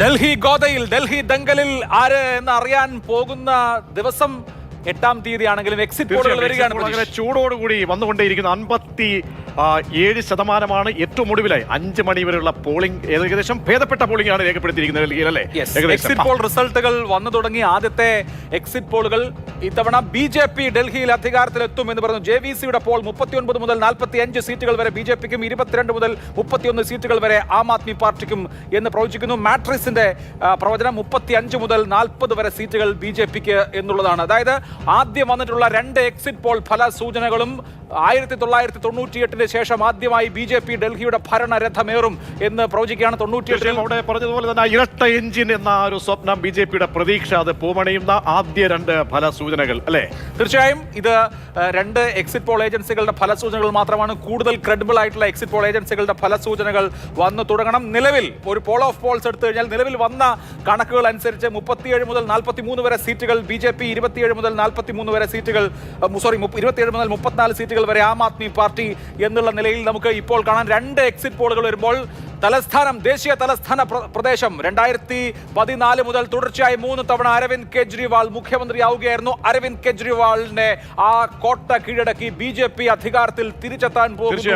ഡൽഹി ഗോതയിൽ ഡൽഹി ദങ്കലിൽ ആര് എന്ന് അറിയാൻ പോകുന്ന ദിവസം എട്ടാം തീയതി ആണെങ്കിലും എക്സിറ്റ് പോളുകൾ വരികയാണ് വളരെ. ചൂടോടുകൂടി വന്നുകൊണ്ടേയിരിക്കുന്ന. അൻപത്തി ഏഴ് ശതമാനമാണ് ഏറ്റവും ഒടുവിലായി. അഞ്ച് മണി വരെയുള്ള പോളിംഗ് ഏകദേശം ഭേദപ്പെട്ട പോളിംഗ് ആണ് രേഖപ്പെടുത്തിയിരിക്കുന്നത് ഡൽഹിയിൽ അല്ലേ? എക്സിറ്റ് പോൾ റിസൾട്ടുകൾ വന്നു തുടങ്ങി. ആദ്യത്തെ എക്സിറ്റ് പോളുകൾ ഇത്തവണ ബി ജെ പി ഡൽഹിയിൽ അധികാരത്തിലെത്തും എന്ന് പറഞ്ഞു. ജെ വി സിയുടെ പോൾ മുപ്പത്തിയൊൻപത് മുതൽ നാൽപ്പത്തി അഞ്ച് സീറ്റുകൾ വരെ ബി ജെ പിക്കും ഇരുപത്തിരണ്ട് മുതൽ മുപ്പത്തിയൊന്ന് സീറ്റുകൾ വരെ ആം ആദ്മി പാർട്ടിക്കും എന്ന് പ്രവചിക്കുന്നു. മാട്രിക്സിന്റെ പ്രവചനം മുപ്പത്തി അഞ്ച് മുതൽ നാൽപ്പത് വരെ സീറ്റുകൾ ബി ജെ പിക്ക് എന്നുള്ളതാണ്. അതായത് ആദ്യം വന്നിട്ടുള്ള രണ്ട് എക്സിറ്റ് പോൾ ഫല സൂചനകളും ആയിരത്തി തൊള്ളായിരത്തി തൊണ്ണൂറ്റിയെട്ടിന് ശേഷം ആദ്യമായി ബി ജെ പി ഡൽഹിയുടെ ഭരണരഥമേറും എന്ന് പ്രവചിക്കുകയാണ് തൊണ്ണൂറ്റിയെട്ടിൽ. അവിടെ പറഞ്ഞതുപോലെ തന്നെ ഇരട്ട എഞ്ചിൻ എന്ന ഒരു സ്വപ്നം ബി ജെ പിയുടെ പ്രതീക്ഷ. അത് പൂമണിയുന്ന ആദ്യ രണ്ട് ഫലസൂചനകൾ അല്ലേ? തീർച്ചയായും ഇത് രണ്ട് എക്സിറ്റ് പോൾ ഏജൻസികളുടെ ഫലസൂചനകൾ മാത്രമാണ് കൂടുതൽ ക്രെഡിബിൾ ആയിട്ടുള്ള എക്സിറ്റ് പോൾ ഏജൻസികളുടെ ഫലസൂചനകൾ വന്നു തുടങ്ങണം. നിലവിൽ ഒരു പോൾ ഓഫ് പോൾസ് എടുത്തു കഴിഞ്ഞാൽ നിലവിൽ വന്ന കണക്കുകൾ അനുസരിച്ച് മുപ്പത്തിയേഴ് മുതൽ നാൽപ്പത്തി മൂന്ന് വരെ സീറ്റുകൾ ബി ജെ പി ഇരുപത്തിയേഴ് മുതൽ നാൽപ്പത്തി മൂന്ന് വരെ സീറ്റുകൾ സോറി ഇരുപത്തിയേഴ് മുതൽ മുപ്പത്തിനാല് സീറ്റുകൾ വരെ ആം ആദ്മി പാർട്ടി എന്നുള്ള നിലയിൽ നമുക്ക് ഇപ്പോൾ കാണാൻ രണ്ട് എക്സിറ്റ് പോളുകൾ വരുമ്പോൾ തലസ്ഥാനം ദേശീയ തലസ്ഥാന പ്രദേശം. രണ്ടായിരത്തി പതിനാല് മുതൽ തുടർച്ചയായി മൂന്ന് തവണ അരവിന്ദ് കെജ്രിവാൾ മുഖ്യമന്ത്രിയാവുകയായിരുന്നു. അരവിന്ദ് കെജ്രിവാളിനെ ആ കോട്ട കീഴടക്കി ബി ജെ പി അധികാരത്തിൽ തിരിച്ചെത്താൻ പോകുന്നു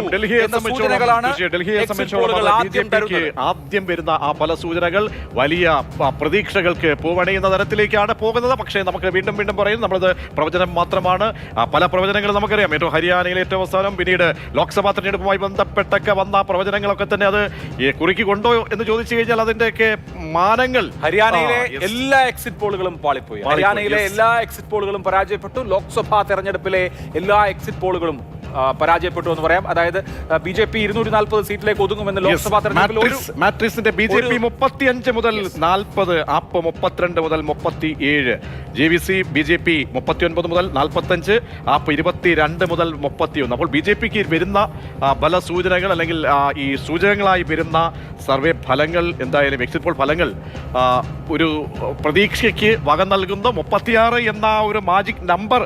ആദ്യം വരുന്ന ആ പല സൂചനകൾ വലിയ പ്രതീക്ഷകൾക്ക് പൂവണിയുന്ന തരത്തിലേക്കാണ് പോകുന്നത്. പക്ഷേ നമുക്ക് വീണ്ടും വീണ്ടും പറയും നമ്മളത് പ്രവചനം മാത്രമാണ്. പല പ്രവചനങ്ങളും നമുക്കറിയാം. ഏറ്റവും ഹരിയാനയിലെ ഏറ്റവും അവസാനം പിന്നീട് ലോക്സഭാ തെരഞ്ഞെടുപ്പുമായി ബന്ധപ്പെട്ടൊക്കെ വന്ന പ്രവചനങ്ങളൊക്കെ തന്നെ അത് ഈ കുറുക്കിക്കൊണ്ടോ എന്ന് ചോദിച്ചു കഴിഞ്ഞാൽ അതിന്റെയൊക്കെ മാനങ്ങൾ. ഹരിയാനയിലെ എല്ലാ എക്സിറ്റ് പോളുകളും പാളിപ്പോയി. ഹരിയാനയിലെ എല്ലാ എക്സിറ്റ് പോളുകളും പരാജയപ്പെട്ടു. ലോക്സഭാ തെരഞ്ഞെടുപ്പിലെ എല്ലാ എക്സിറ്റ് പോളുകളും പരാജയപ്പെട്ടു എന്ന് പറയാം. അതായത് ബി ജെ പി ഇരുന്നൂറ്റി നാൽപ്പത് സീറ്റിലേക്ക് ഒതുങ്ങുമെന്ന് ലോക്സഭാ തെരഞ്ഞെടുപ്പിൽ ഒരു മാട്രിക്സിന്റെ ബി ജെ പി മുതൽ നാൽപ്പത് ആപ്പ് മുപ്പത്തിരണ്ട് മുതൽ മുപ്പത്തി ഏഴ് J V C B J P മുതൽ നാൽപ്പത്തഞ്ച് ആപ്പ് ഇരുപത്തിരണ്ട് മുതൽ മുപ്പത്തിയൊന്ന്. അപ്പോൾ ബി ജെ പിക്ക് വരുന്ന ബലസൂചനകൾ അല്ലെങ്കിൽ ഈ സൂചകങ്ങളായി വരുന്ന സർവേ ഫലങ്ങൾ എന്തായാലും എക്സിറ്റ് പോൾ ഫലങ്ങൾ ഒരു പ്രതീക്ഷയ്ക്ക് വക നൽകുന്ന. മുപ്പത്തിയാറ് എന്ന ഒരു മാജിക് നമ്പർ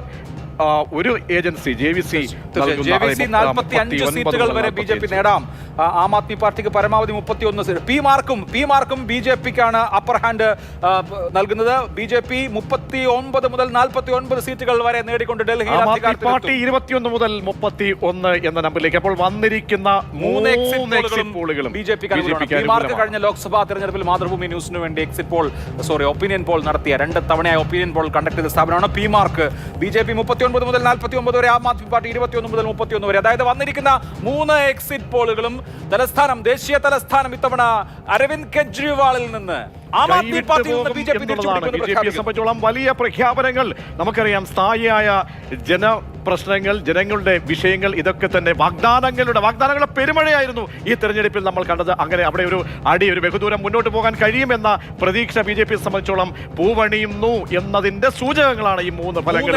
ഒരു agency J V C J V C നാൽപ്പത്തി അഞ്ച് സീറ്റുകൾ വരെ ബി ജെ പി നേടാം. ആ, ആദ്മി പാർട്ടിക്ക് പരമാവധി മുപ്പത്തി ഒന്ന് പി മാർക്കും പി മാർക്കും ബി ജെ പിക്കാണ് അപ്പർ ഹാൻഡ് നൽകുന്നത്. ബി ജെ പി മുപ്പത്തി ഒൻപത് മുതൽ നാൽപ്പത്തി ഒൻപത് സീറ്റുകൾ വരെ നേടിക്കൊണ്ട് ഡൽഹി പാർട്ടി. ഇരുപത്തിയൊന്ന് മുതൽ മുപ്പത്തി ഒന്ന് എന്ന നമ്പറിലേക്ക്. അപ്പോൾ വന്നിരിക്കുന്ന മൂന്ന് എക്സിറ്റ് പോളുകളും ബി ജെ പി മാർക്ക് കഴിഞ്ഞ ലോക്സഭാ തെരഞ്ഞെടുപ്പിൽ മാതൃഭൂമി ന്യൂസിന് വേണ്ടി exit poll sorry opinion poll നടത്തിയ രണ്ട് തവണയായി ഒപ്പീനിയൻ പോൾ കണ്ടക്ട് ചെയ്ത സ്ഥാപനമാണ് P Marq. B J P മുപ്പത്തി ഒൻപത് മുതൽ നാൽപ്പത്തി ഒമ്പത് വരെ ആം ആദ്മി പാർട്ടി ഇരുപത്തിയൊന്ന് മുതൽ മുപ്പത്തിയൊന്ന് വരെ. അതായത് വന്നിരിക്കുന്ന മൂന്ന് എക്സിറ്റ് പോളുകളും തലസ്ഥാനം ദേശീയ തലസ്ഥാനം ഇത്തവണ അരവിന്ദ് കെജ്രിവാളിൽ നിന്ന് ആം ആദ്മി പാർട്ടിയിൽ നിന്ന് പോകും ബി ജെ പി സംബന്ധിച്ചോളം വലിയ പ്രഖ്യാപനങ്ങൾ നമുക്കറിയാം. സ്ഥായിയായ ജന പ്രശ്നങ്ങൾ ജനങ്ങളുടെ വിഷയങ്ങൾ ഇതൊക്കെ തന്നെ വാഗ്ദാനങ്ങളുടെ വാഗ്ദാനങ്ങളുടെ പെരുമഴയായിരുന്നു ഈ തെരഞ്ഞെടുപ്പിൽ നമ്മൾ കണ്ടത്. അങ്ങനെ അവിടെ ഒരു അടി ഒരു ബഹുദൂരം മുന്നോട്ട് പോകാൻ കഴിയുമെന്ന പ്രതീക്ഷ ബി ജെ പിയെ സംബന്ധിച്ചോളം പൂവണിയുന്നു എന്നതിന്റെ സൂചകങ്ങളാണ് ഈ മൂന്ന് ഫലങ്ങൾ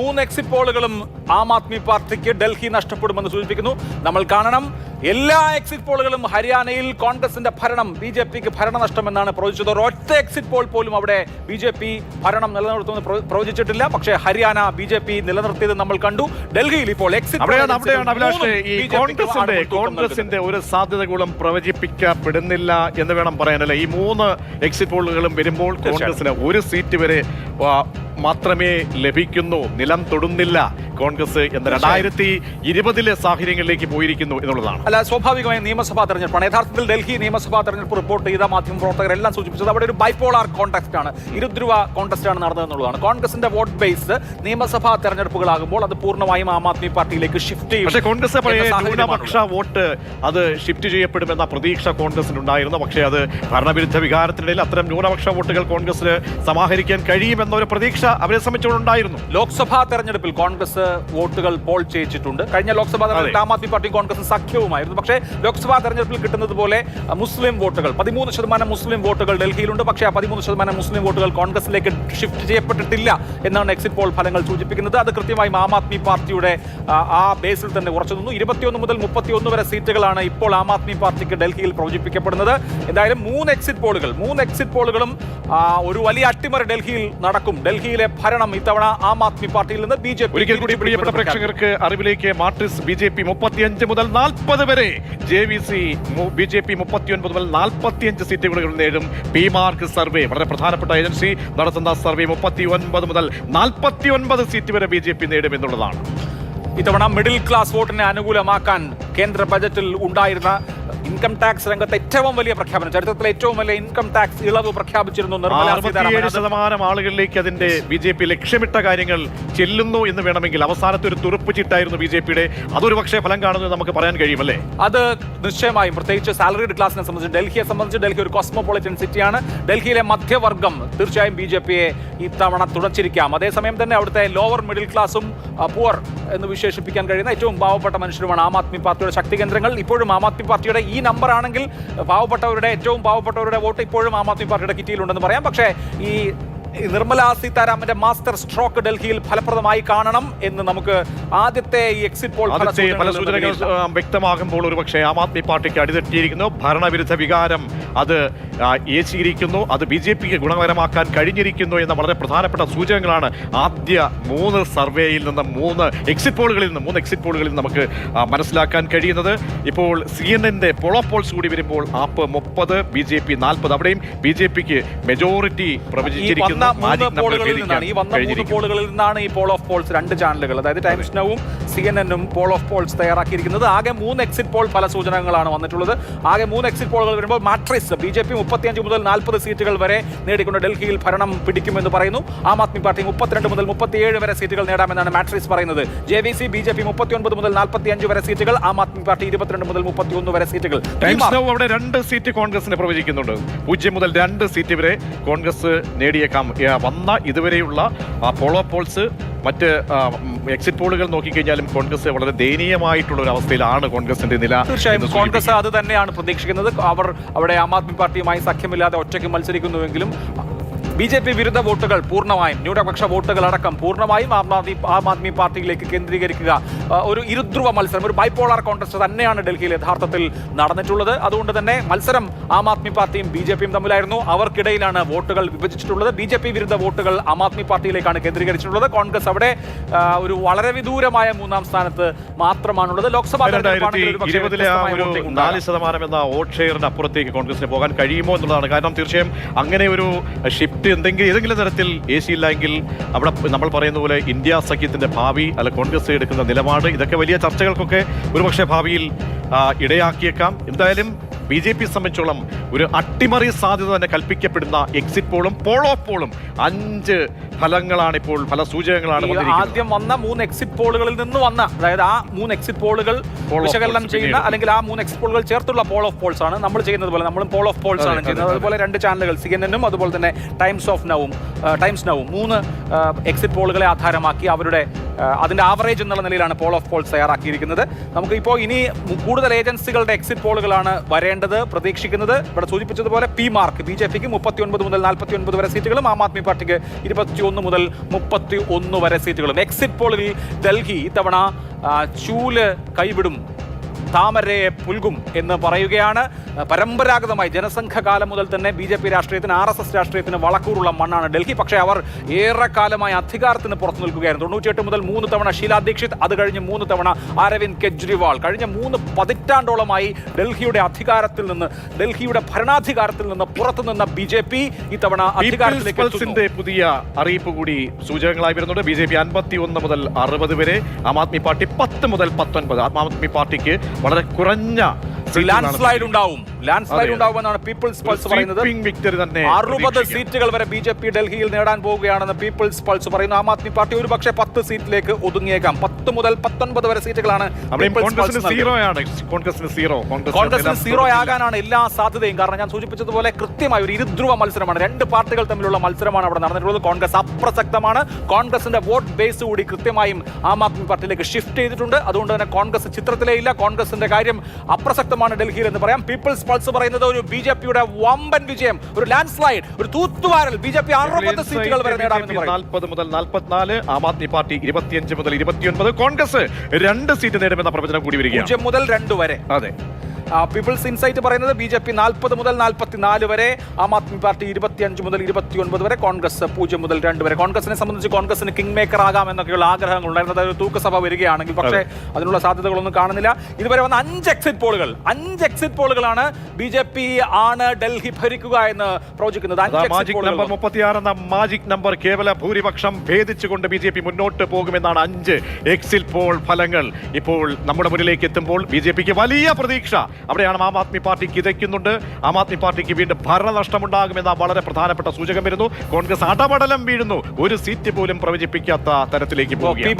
മൂന്ന് എക്സിറ്റ് പോളുകളും ആം ആദ്മി പാർട്ടിക്ക് ഡൽഹി നഷ്ടപ്പെടുമെന്ന് സൂചിപ്പിക്കുന്നു. നമ്മൾ കാണണം എല്ലാ എക്സിറ്റ് പോളുകളും ഹരിയാനയിൽ കോൺഗ്രസിന്റെ ഭരണം ബി ജെ പിക്ക് ഭരണനഷ്ടം എന്നാണ് പ്രവചിച്ചത്. ഒരൊറ്റ എക്സിറ്റ് പോൾ പോലും അവിടെ ബി ജെ പി ഭരണം നിലനിർത്തുമെന്ന് പ്രവചിച്ചിട്ടില്ല. പക്ഷേ ഹരിയാന ബി ജെ പി നിലനിർത്തിയത് നമ്മൾ കണ്ടു. ഡൽഹിയിൽ ഇപ്പോൾ എക്സിറ്റ് അവിടെയാണ് അവിടെയാണ് അഭിലാഷ് ഈ കോൺഗ്രസിന്റെ ഒരു സാധ്യതകളും പ്രവചിപ്പിക്കപ്പെടുന്നില്ല എന്ന് വേണം പറയാനല്ലേ ഈ മൂന്ന് എക്സിറ്റ് പോളുകളും വരുമ്പോൾ കോൺഗ്രസിന് ഒരു സീറ്റ് വരെ മാത്രമേ ലഭിക്കുന്നു. നിലം തൊടുന്നില്ല. കോൺഗ്രസ് എന്ന രണ്ടായിരത്തി ഇരുപതിലെ സാഹചര്യങ്ങളിലേക്ക് പോയിരിക്കുന്നു എന്നുള്ളതാണ്. അല്ല സ്വാഭാവികമായി നിയമസഭാ തെരഞ്ഞെടുപ്പാണ്. യഥാർത്ഥത്തിൽ ഡൽഹി നിയമസഭാ തെരഞ്ഞെടുപ്പ് റിപ്പോർട്ട് ചെയ്ത മാധ്യമ പ്രവർത്തകരെല്ലാം സൂചിപ്പിച്ചത് അവിടെ ഒരു ബൈപോളാർ കോൺടാക്ട് ആണ്. ഇരുധ്രുവ കോൺടസ്റ്റ് ആണ് നടന്നതെന്നുള്ളതാണ് കോൺഗ്രസിന്റെ വോട്ട് ബേസ് നിയമസഭാ തെരഞ്ഞെടുപ്പുകളാകുമ്പോൾ അത് പൂർണമായും ആം ആദ്മി പാർട്ടിയിലേക്ക് ഷിഫ്റ്റ് ചെയ്യും പക്ഷേ കോൺഗ്രസ് ന്യൂനപക്ഷ വോട്ട് അത് ഷിഫ്റ്റ് ചെയ്യപ്പെടുമെന്ന പ്രതീക്ഷ കോൺഗ്രസിന് ഉണ്ടായിരുന്നു. പക്ഷേ അത് ഭരണവിരുദ്ധ വികാരത്തിനിടയിൽ അത്തരം ന്യൂനപക്ഷ വോട്ടുകൾ കോൺഗ്രസിന് സമാഹരിക്കാൻ കഴിയുമെന്ന ഒരു പ്രതീക്ഷ അവരെ സംബന്ധിച്ചുണ്ടായിരുന്നു ലോക്സഭാ തെരഞ്ഞെടുപ്പിൽ കോൺഗ്രസ് വോട്ടുകൾ പോൾ ചെയ്യിച്ചിട്ടുണ്ട്. കഴിഞ്ഞ ലോക്സഭാ തെരഞ്ഞെടുപ്പിൽ ആം ആദ്മി പാർട്ടി കോൺഗ്രസ് സഖ്യവുമായിരുന്നു. പക്ഷേ ലോക്സഭാ തെരഞ്ഞെടുപ്പിൽ കിട്ടുന്നത് പോലെ മുസ്ലിം വോട്ടുകൾ പതിമൂന്ന് ശതമാനം മുസ്ലിം വോട്ടുകൾ ഡൽഹിയിലുണ്ട്. പക്ഷേ ആ പതിമൂന്ന് ശതമാനം മുസ്ലിം വോട്ടുകൾ കോൺഗ്രസിലേക്ക് ഷിഫ്റ്റ് ചെയ്യപ്പെട്ടിട്ടില്ല എന്നാണ് എക്സിറ്റ് പോൾ ഫലങ്ങൾ സൂചിപ്പിക്കുന്നത്. അത് കൃത്യമായും ആം ആദ്മി പാർട്ടിയുടെ ആ, ബേസിൽ തന്നെ ഉറച്ചു നിന്നു. ഇരുപത്തിയൊന്ന് മുതൽ മുപ്പത്തിയൊന്ന് വരെ സീറ്റുകളാണ് ഇപ്പോൾ ആം ആദ്മി പാർട്ടിക്ക് ഡൽഹിയിൽ പ്രവചിപ്പിക്കപ്പെടുന്നത്. എന്തായാലും മൂന്ന് എക്സിറ്റ് പോളുകൾ മൂന്ന് എക്സിറ്റ് പോളുകളും ഒരു വലിയ അട്ടിമറി ഡൽഹിയിൽ നടക്കും. ഡൽഹിയിലെ ഭരണം ഇത്തവണ ആം ആദ്മി പാർട്ടിയിൽ നിന്ന് ബി ജെ ഒരിക്കൽ കൂടി പ്രിയപ്പെട്ട പ്രേക്ഷകർക്ക് അറിവിലേക്ക് മാർട്ടിസ് ബി ജെ പി മുപ്പത്തിയഞ്ച് മുതൽ നാൽപ്പത് വരെ. J V C B J P മുപ്പത്തിയൊൻപത് മുതൽ നാൽപ്പത്തിയഞ്ച് സീറ്റുകൾ നേടും. P Marq survey. വളരെ പ്രധാനപ്പെട്ട ഏജൻസി. നടത്തുന്ന സർവേ മുപ്പത്തി ഒൻപത് മുതൽ നാൽപ്പത്തി ഒൻപത് സീറ്റ് വരെ ബി ജെ പി നേടും എന്നുള്ളതാണ് ഇത്തവണ മിഡിൽ ക്ലാസ് വോട്ടിനെ അനുകൂലമാക്കാൻ കേന്ദ്ര ബജറ്റിൽ ഉണ്ടായിരുന്ന ഇൻകം ടാക്സ് രംഗത്ത് ഏറ്റവും വലിയ പ്രഖ്യാപനം ചരിത്രത്തിലെ ഏറ്റവും വലിയ ഇൻകം ടാക്സ് ഇളവ് പ്രഖ്യാപിച്ചിരുന്നു നിർമ്മല ശതമാനം ആളുകളിലേക്ക് അതിന്റെ ബി ജെ പി ലക്ഷ്യമിട്ട കാര്യങ്ങൾ ചെല്ലുന്നു എന്ന് വേണമെങ്കിൽ അവസാനത്തെ ഒരു തുറുപ്പ് ചിട്ടായിരുന്നു ബി ജെ പിയുടെ. അതൊരു പക്ഷേ ഫലം കാണുന്നു നമുക്ക് പറയാൻ കഴിയുമല്ലേ? അത് നിശ്ചയമായും പ്രത്യേകിച്ച് സാലറിഡ് ക്ലാസിനെ സംബന്ധിച്ച് ഡൽഹിയെ സംബന്ധിച്ച് ഡൽഹി ഒരു കോസ്മോപൊളിറ്റൻ സിറ്റിയാണ് ഡൽഹിയിലെ മധ്യവർഗം തീർച്ചയായും ബി ജെ പിയെ ഇത്തവണ തുടച്ചിരിക്കാം. അതേസമയം തന്നെ അവിടുത്തെ ലോവർ മിഡിൽ ക്ലാസും പുവർ എന്ന് വിശേഷിപ്പിക്കാൻ കഴിയുന്ന ഏറ്റവും പാവപ്പെട്ട മനുഷ്യരുമാണ് ആം ആദ്മി പാർട്ടിയുടെ ശക്തി കേന്ദ്രങ്ങൾ ഇപ്പോഴും ആം ആദ്മി പാർട്ടിയുടെ ഈ നമ്പർ ആണെങ്കിൽ പാവപ്പെട്ടവരുടെ ഏറ്റവും പാവപ്പെട്ടവരുടെ വോട്ട് ഇപ്പോഴും ആം ആദ്മി പാർട്ടിയുടെ കിറ്റിയിലുണ്ടെന്ന് പറയാം. പക്ഷേ ഈ നിർമ്മല സീതാരാമന്റെ മാസ്റ്റർ സ്ട്രോക്ക് ഡൽഹിയിൽ ഫലപ്രദമായി കാണണം എന്ന് നമുക്ക് ആദ്യത്തെ ഈ എക്സിറ്റ് പോൾ ഫല സൂചനകൾ വ്യക്തമാകുമ്പോൾ ഒരു പക്ഷേ ആം ആദ്മി പാർട്ടിക്ക് അടിതെറ്റിയിരിക്കുന്നു. ഭരണവിരുദ്ധ വികാരം അത് ആ, ഏച്ചിയിരിക്കുന്നു അത് ബി ജെ പിക്ക് ഗുണകരമാക്കാൻ കഴിഞ്ഞിരിക്കുന്നു എന്ന വളരെ പ്രധാനപ്പെട്ട സൂചനകളാണ് ആദ്യ മൂന്ന് സർവേയിൽ നിന്ന് മൂന്ന് എക്സിറ്റ് പോളുകളിൽ നിന്ന് മൂന്ന് എക്സിറ്റ് പോളുകളിൽ നിന്ന് നമുക്ക് മനസ്സിലാക്കാൻ കഴിയുന്നത്. ഇപ്പോൾ സി എൻ എന്റെ പോളോ പോൾസ് കൂടി വരുമ്പോൾ ആപ്പ് മുപ്പത് ബി ജെ പി നാൽപ്പത് അവിടെയും ബി ജെ പിക്ക് മെജോറിറ്റി പ്രവചിച്ചിരിക്കുന്നു പോളുകളിൽ നിന്നാണ് ഈ വന്ന പോളുകളിൽ നിന്നാണ് ഈ പോൾ ഓഫ് പോൾസ് രണ്ട് ചാനലുകൾ അതായത് ടൈംസ് നവും സി എൻ എന്നും പോൾ ഓഫ് പോൾസ് തയ്യാറാക്കിയിരിക്കുന്നത്. ആകെ മൂന്ന് എക്സിറ്റ് പോൾ പല സൂചനകളാണ് വന്നിട്ടുള്ളത്. ആകെ മൂന്ന് എക്സിറ്റ് പോളുകൾ വരുമ്പോൾ മാട്രിസ് ബി ജെ പി മുപ്പത്തിയഞ്ച് മുതൽ നാൽപ്പത് സീറ്റുകൾ വരെ നേടിക്കൊണ്ട് ഡൽഹിയിൽ ഭരണം പിടിക്കുമെന്ന് പറയുന്നു. ആം ആദ്മി പാർട്ടി മുപ്പത്തിരണ്ട് മുതൽ മുപ്പത്തിയേഴ് വരെ സീറ്റുകൾ നേടാമെന്നാണ് മാട്രിസ് പറയുന്നത്. J V C B J P മുപ്പത്തിയൊൻപത് മുതൽ നാൽപ്പത്തി അഞ്ച് വരെ സീറ്റുകൾ ആം ആദ്മി പാർട്ടി ഇരുപത്തിരണ്ട് മുതൽ മുപ്പത്തിയൊന്ന് വരെ സീറ്റുകൾ. അവിടെ രണ്ട് സീറ്റ് കോൺഗ്രസിന് പ്രവചിക്കുന്നുണ്ട്. പൂജ്യം മുതൽ രണ്ട് സീറ്റ് വരെ കോൺഗ്രസ് നേടിയേക്കാം. വന്ന ഇതുവരെയുള്ള പോളോ പോൾസ് മറ്റ് എക്സിറ്റ് പോളുകൾ നോക്കിക്കഴിഞ്ഞാലും കോൺഗ്രസ് വളരെ ദയനീയമായിട്ടുള്ള ഒരു അവസ്ഥയിലാണ് കോൺഗ്രസിന്റെ നില തീർച്ചയായും കോൺഗ്രസ്. അത് തന്നെയാണ് പ്രതീക്ഷിക്കുന്നത് അവർ അവിടെ ആം ആദ്മി പാർട്ടിയുമായി സഖ്യമില്ലാതെ ഒറ്റയ്ക്ക് മത്സരിക്കുന്നുവെങ്കിലും ബി ജെ പി വിരുദ്ധ വോട്ടുകൾ പൂർണമായും ന്യൂനപക്ഷ വോട്ടുകൾ അടക്കം പൂർണമായും ആം ആദ്മി ആം ആദ്മി പാർട്ടിയിലേക്ക് കേന്ദ്രീകരിക്കുക. ഒരു ഇരുധ്രുവ മത്സരം ഒരു ബൈപോളാർ കോൺഗ്രസ് തന്നെയാണ് ഡൽഹിയിൽ യഥാർത്ഥത്തിൽ നടന്നിട്ടുള്ളത്. അതുകൊണ്ട് തന്നെ മത്സരം ആം ആദ്മി പാർട്ടിയും ബി ജെ പിയും തമ്മിലായിരുന്നു. അവർക്കിടയിലാണ് വോട്ടുകൾ വിഭജിച്ചിട്ടുള്ളത്. ബി ജെ പി വിരുദ്ധ വോട്ടുകൾ ആം ആദ്മി പാർട്ടിയിലേക്കാണ് കേന്ദ്രീകരിച്ചിട്ടുള്ളത്. കോൺഗ്രസ് അവിടെ ഒരു വളരെ വിദൂരമായ മൂന്നാം സ്ഥാനത്ത് മാത്രമാണുള്ളത്. ലോക്സഭാ. നാല് ശതമാനം എന്ന വോട്ട് ഷെയറിന് അപ്പുറത്തേക്ക് കോൺഗ്രസിന് പോകാൻ കഴിയുമോ എന്നുള്ളതാണ്. കാരണം തീർച്ചയായും അങ്ങനെ ഒരു ഷിഫ്റ്റ് എന്തെങ്കിലും ഏതെങ്കിലും തരത്തിൽ എ സി ഇല്ലെങ്കിൽ അവിടെ നമ്മൾ പറയുന്ന പോലെ ഇന്ത്യ സഖ്യത്തിന്റെ ഭാവി അല്ല കോൺഗ്രസ് എടുക്കുന്ന നിലപാട് ഇതൊക്കെ വലിയ ചർച്ചകൾക്കൊക്കെ ഒരുപക്ഷെ ഭാവിയിൽ ഇടയാക്കിയേക്കാം. എന്തായാലും ബി ജെ പി സംബന്ധിച്ചോളം ഒരു അട്ടിമറി സാധ്യത തന്നെ കൽപ്പിക്കപ്പെടുന്ന എക്സിറ്റ് പോളും പോൾ ഓഫ് പോളും അഞ്ച് ഫലങ്ങളാണ് ഇപ്പോൾ ഫല സൂചകങ്ങളാണ് ആദ്യം വന്ന മൂന്ന് എക്സിറ്റ് പോളുകളിൽ നിന്ന് വന്ന അതായത് ആ മൂന്ന് എക്സിറ്റ് പോളുകൾ വിശകലനം ചെയ്യുന്ന അല്ലെങ്കിൽ ആ മൂന്ന് എക്സിറ്റ് പോളുകൾ ചേർത്തുള്ള പോൾ ഓഫ് പോൾസ് ആണ് നമ്മൾ ചെയ്യുന്നത് പോലെ. നമ്മളും പോൾ ഓഫ് പോൾസ് ആണ് ചെയ്യുന്നത്. അതുപോലെ രണ്ട് ചാനലുകൾ സി എൻ എന്നും അതുപോലെ തന്നെ ടൈംസ് ഓഫ് നവും ടൈംസ് നവും മൂന്ന് എക്സിറ്റ് പോളുകളെ ആധാരമാക്കി അവരുടെ ആ, അതിന്റെ ആവറേജ് എന്നുള്ള നിലയിലാണ് പോൾ ഓഫ് പോൾസ് തയ്യാറാക്കിയിരിക്കുന്നത്. നമുക്ക് ഇപ്പോൾ ഇനി കൂടുതൽ ഏജൻസികളുടെ എക്സിറ്റ് പോളുകളാണ് വരേണ്ടത് പ്രതീക്ഷിക്കുന്നത്. ഇവിടെ സൂചിപ്പിച്ചതുപോലെ പി മാർക്ക് ബി ജെ പിക്ക് മുപ്പത്തി ഒൻപത് മുതൽ നാൽപ്പത്തി ഒൻപത് വരെ സീറ്റുകളും ആം ആദ്മി പാർട്ടിക്ക് ഇരുപത്തി ഒന്ന് മുതൽ മുപ്പത്തി ഒന്ന് വരെ സീറ്റുകളും. എക്സിറ്റ് പോളിൽ ഡൽഹി ഇത്തവണ ചൂൽ കൈവിടും. താമരയെ പുൽകും എന്ന് പറയുകയാണ്. പരമ്പരാഗതമായി ജനസംഘ ജനസംഘകാലം മുതൽ തന്നെ ബി ജെ പി രാഷ്ട്രീയത്തിന് ആർ എസ് എസ് രാഷ്ട്രീയത്തിന് വളക്കൂറുള്ള മണ്ണാണ് ഡൽഹി. പക്ഷേ അവർ ഏറെക്കാലമായി അധികാരത്തിന് പുറത്തു നിൽക്കുകയായിരുന്നു. തൊണ്ണൂറ്റിയെട്ട് മുതൽ മൂന്ന് തവണ ഷീലാ ദീക്ഷിത് അത് കഴിഞ്ഞ് മൂന്ന് തവണ അരവിന്ദ് കെജ്രിവാൾ. കഴിഞ്ഞ മൂന്ന് പതിറ്റാണ്ടോളമായി ഡൽഹിയുടെ അധികാരത്തിൽ നിന്ന് ഡൽഹിയുടെ ഭരണാധികാരത്തിൽ നിന്ന് പുറത്തു നിന്ന ബി ജെ പി ഇത്തവണ അധികാരത്തിലേക്ക് പുതിയ അറിയിപ്പ് കൂടി സൂചകങ്ങളായി വരുന്നുണ്ട്. ബി ജെ പി അൻപത്തി ഒന്ന് മുതൽ അറുപത് വരെ ആം ആദ്മി പാർട്ടി പത്ത് മുതൽ പത്തൊൻപത്. ആം ആദ്മി പാർട്ടിക്ക് വളരെ കുറഞ്ഞ ലാൻഡ് സ്ലൈഡ് ഉണ്ടാവും. ലാൻഡ് സ്ലൈഡ് ഉണ്ടാകുമെന്നാണ് പീപ്പിൾസ് പൾസ് പറയുന്നത്. അറുപത് സീറ്റുകൾ വരെ ബി ജെ പി ഡൽഹിയിൽ നേടാൻ പോവുകയാണെന്ന് പീപ്പിൾസ് പൾസ് പറയുന്നു. ആം ആദ്മി പാർട്ടി ഒരു പക്ഷേ പത്ത് സീറ്റിലേക്ക് ഒതുങ്ങിയേക്കാം. പത്ത് മുതൽ പത്തൊൻപത് വരെ സീറ്റുകളാണ് കോൺഗ്രസിന് സീറോ. ആകാനാണ് എല്ലാ സാധ്യതയും. കാരണം ഞാൻ സൂചിപ്പിച്ചതുപോലെ കൃത്യമായ ഒരു ഇരുധ്രുവ മത്സരമാണ്. രണ്ട് പാർട്ടികൾ തമ്മിലുള്ള മത്സരമാണ് അവിടെ നടന്നിട്ടുള്ളത്. കോൺഗ്രസ് അപ്രസക്തമാണ്. കോൺഗ്രസിന്റെ വോട്ട് ബേസ് കൂടി കൃത്യമായും ആം ആദ്മി പാർട്ടിയിലേക്ക് ഷിഫ്റ്റ് ചെയ്തിട്ടുണ്ട്. അതുകൊണ്ട് തന്നെ കോൺഗ്രസ് ചിത്രത്തിലേ ഇല്ല. കോൺഗ്രസിന്റെ കാര്യം അപ്രസക്തമാണ് ഡൽഹിയിൽ എന്ന് പറയാം. പീപ്പിൾസ് പൾസ് പറയുന്നത് ഒരു ബി ജെ പിയുടെ വമ്പൻ വിജയം ഒരു ലാൻഡ് സ്ലൈഡ് ഒരു തൂത്തുവാരൽ. ബി ജെ പി അറുപത് സീറ്റുകൾ വരെ നേടാമെന്ന് നാൽപ്പത് മുതൽ നാൽപ്പത്തിനാല് ആം ആദ്മി പാർട്ടി ഇരുപത്തിയഞ്ച് മുതൽ ഇരുപത്തിയൊൻപത്. കോൺഗ്രസ് രണ്ട് സീറ്റ് നേടുമെന്ന പ്രവചനം കൂടി വരികയാണ്. മുതൽ രണ്ട് വരെ. അതെ. പീപ്പിൾസ് ഇൻസൈറ്റ് പറയുന്നത് ബി ജെ പി നാൽപ്പത് മുതൽ നാൽപ്പത്തിനാല് വരെ ആം ആദ്മി പാർട്ടി ഇരുപത്തിയഞ്ച് മുതൽ ഇരുപത്തിയൊൻപത് വരെ കോൺഗ്രസ് പൂജ്യം മുതൽ രണ്ട് വരെ. കോൺഗ്രസിനെ സംബന്ധിച്ച് കോൺഗ്രസിന് കിങ് മേക്കർ ആകാം എന്നൊക്കെയുള്ള ആഗ്രഹങ്ങൾ ഉണ്ടായിരുന്നത് അതായത് തൂക്കസഭ വരികയാണെങ്കിൽ പക്ഷേ അതിനുള്ള സാധ്യതകളൊന്നും കാണുന്നില്ല. ഇതുവരെ വന്ന അഞ്ച് എക്സിറ്റ് പോളുകൾ അഞ്ച് എക്സിറ്റ് പോളുകളാണ് ബി ജെ പി ആണ് ഡൽഹി ഭരിക്കുക എന്ന് പ്രവചിക്കുന്നത്. എക്സിറ്റ് മാജിക് നമ്പർ മുപ്പത്തിയാറ് എന്ന മാജിക് നമ്പർ കേവല ഭൂരിപക്ഷം ഭേദിച്ചുകൊണ്ട് ബി ജെ പി മുന്നോട്ട് പോകുമെന്നാണ് അഞ്ച് എക്സിൽ പോൾ ഫലങ്ങൾ. ഇപ്പോൾ നമ്മുടെ മുന്നിലേക്ക് എത്തുമ്പോൾ ബി ജെ പിക്ക് വലിയ പ്രതീക്ഷ. അവിടെയാണ് ആം ആദ്മി പാർട്ടി കിതയ്ക്കുന്നുണ്ട്. ആം ആദ്മി പാർട്ടിക്ക് വീണ്ടും ഭരണനഷ്ടമുണ്ടാകുമെന്ന വളരെ പ്രധാനപ്പെട്ട സൂചകം വരുന്നു. കോൺഗ്രസ് അടപടലം വീഴുന്നു. ഒരു സീറ്റ് പോലും പ്രവചിപ്പിക്കാത്ത തരത്തിലേക്ക് പോവുകയാണ്.